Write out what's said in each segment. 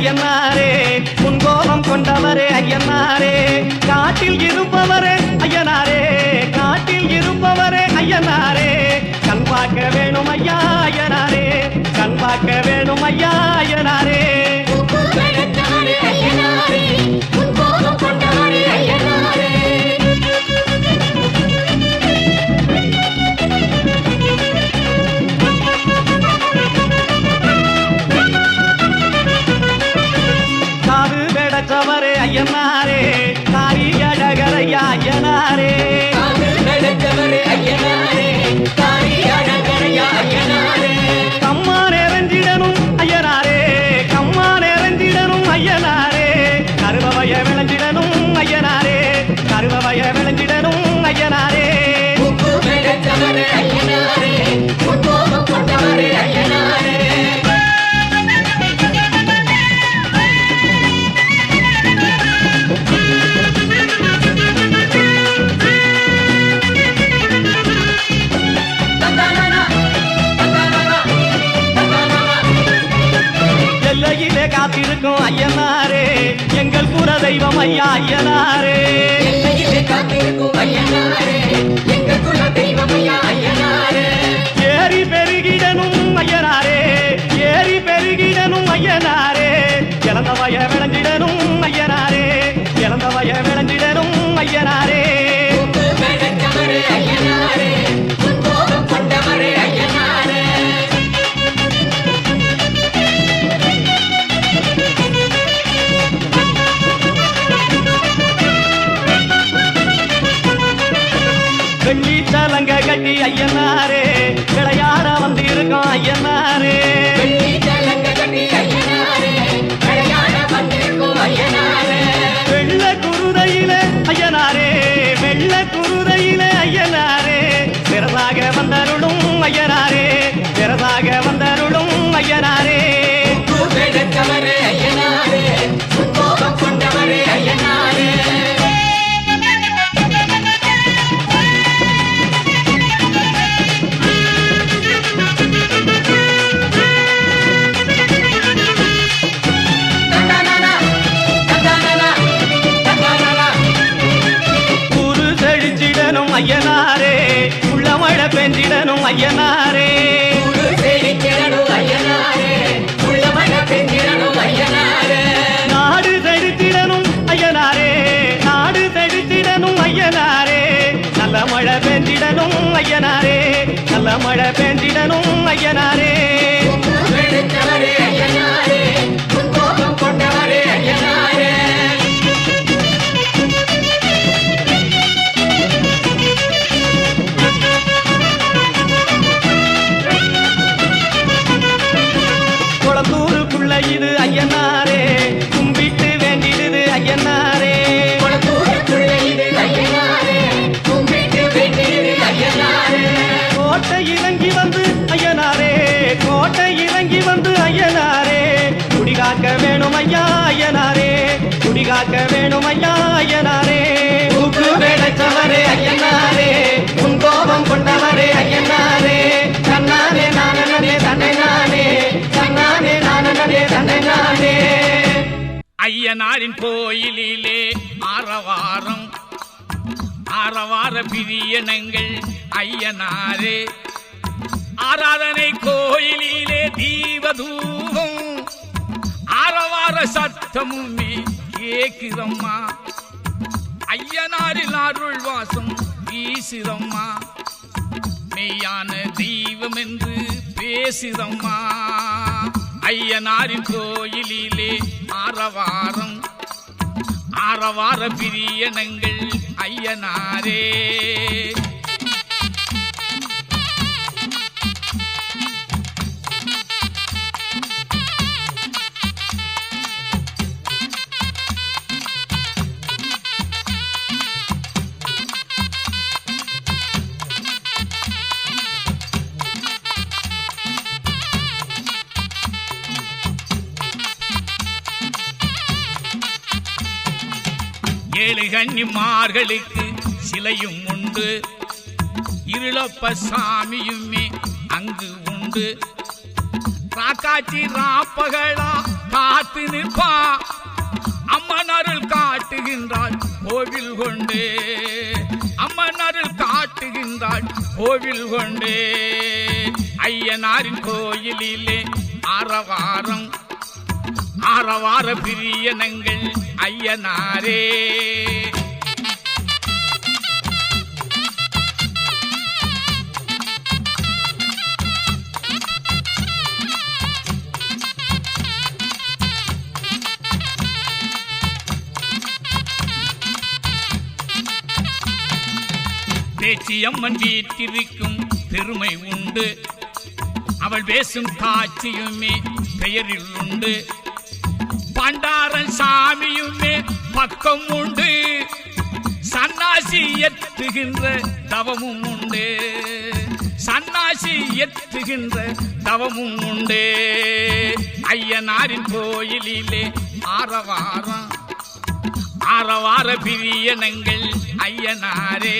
ஐயனாரே முன்கோபம் கொண்டவரே ஐயனாரே. காட்டில் இருப்பவரே ஐயனாரே. காட்டில் இருப்பவரே ஐயனாரே. கண் பார்க்க வேணும் ஐயா ஐயனாரே. கண் பார்க்க வேணும் ஐயா ஐயனாரே. வெடச்சவரே ஐயனாரே காரி அழகரையா ஐயனாரே ஐயா ஐயனாரே எல்லையிலே காத்திருக்கும் ஐயனாரே கட்டி ஐயனாரே. ஐயனாரே உள்ள மழை பெஞ்சிடணும் ஐயனாரே. நாடு செழித்திடணும் ஐயனாரே நாடு செழித்திடணும் ஐயனாரே. நல்ல மழை பெஞ்சிடணும் ஐயனாரே நல்ல மழை பெஞ்சிடணும் ஐயனாரே. வேணும் ஐயா ஐயனாரே குடிகாக்க வேணும் ஐயா ஐயனாரே. உப்பு வேலைச்சவரே ஐயனாரே உன் கோபம் கொண்டவரே ஐயனாரே. தன்னானே நானே தன்னை நானே தன்னானே நானே தன்னை நானே ஐயனாரின் கோயிலிலே ஆரவாரம் ஆரவார பிரியனங்கள் ஐயனாரே. ஆராதனை கோயிலிலே தீபதூபம் ஆரவார சத்தமுமே கேக்குதம்மா ஐயனாரில் அருள் வாசம் வீசுதம்மா மெய்யான தெய்வம் என்று பேசுதம்மா ஐயனாரின் கோயிலிலே ஆரவாரம். ஆரவார பிரியனங்கள் ஐயனாரே. ஏழு கன்னிமார்களுக்கு சிலையும் உண்டு. இருளப்ப சாமியுமே அங்கு உண்டு. ராக்காச்சி ராப்பகளா காத்து நிற்பா. அம்மன் அருள் காட்டுகின்றாள் கோவில் கொண்டே. அம்மன் அருள் காட்டுகின்றாள் கோவில் கொண்டே. ஐயனாரின் கோயிலிலே ஆரவாரம் ஆரவார பிரியனங்கள் ஐயனாரே. பேச்சியம்மன் வீட்டிருக்கும் பெருமை உண்டு. அவள் பேசும் காட்சியுமே பெயரில் உண்டு. பண்டாரன் சாமியுமே பக்கம் உண்டு. சன்னாசி எத்துகின்ற தவமும் உண்டு. சன்னாசி எத்துகின்ற தவமும் உண்டு. ஐயனாரின் கோயிலிலே ஆரவாரம் ஆரவார பிரியனங்கள் ஐயனாரே.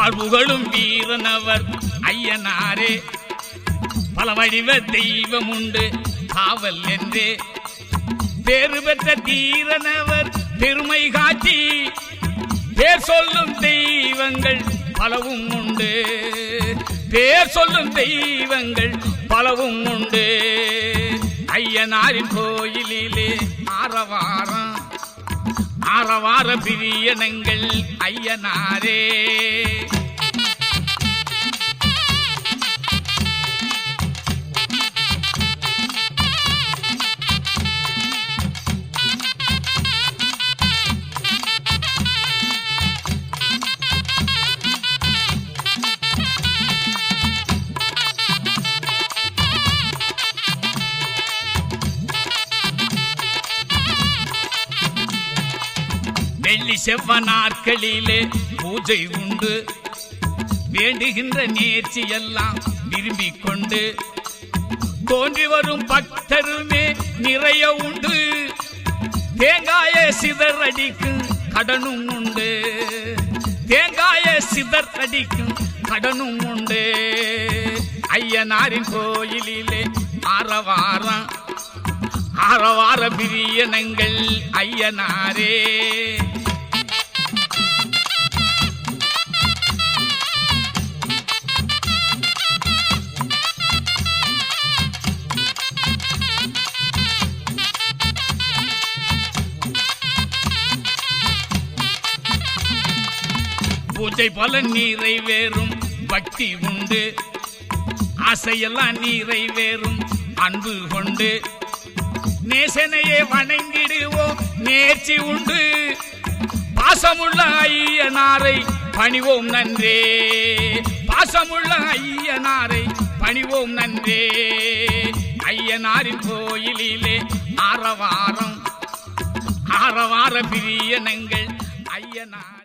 வாழ்வுகளும் வீரனவர் ஐயனாரே. பல வடிவ தெய்வம் உண்டு காவல் என்றே. பேறு பெற்ற தீரனவர் பெருமை காட்டி. பேர் சொல்லும் தெய்வங்கள் பலவும் உண்டு. பேர் சொல்லும் தெய்வங்கள் பலவும் உண்டு. ஐயனாரின் கோயிலிலே ஆரவாரம். ஆரவார பிரியனங்கள் ஐயனாரே. செவ்வ நாட்களிலே பூஜை உண்டு. வேண்டுகின்ற நேர்ச்சி எல்லாம் விரும்பிக் கொண்டு தோன்றி வரும் பக்தருமே நிறைய உண்டு. தேங்காய சிதறடிக்கும் கடனும் உண்டு. தேங்காய சிதறடிக்கும் கடனும் உண்டு. ஐயனாரின் கோயிலிலே ஆரவாரம் ஆரவார பிரியனங்கள் ஐயனாரே. பூஜை பல நிறைவேறும் பக்தி உண்டு. ஆசையெல்லாம் நிறைவேறும் அன்பு கொண்டு. நேசனையே வணங்கிடுவோம் நேர்ச்சி உண்டு. பாசமுள்ள ஐயனாரை பணிவோம் நன்றே. பாசமுள்ள ஐயனாரை பணிவோம் நன்றே. ஐயனாரின் கோயிலிலே ஆரவாரம் ஆரவார பிரியனங்கள் ஐயனார்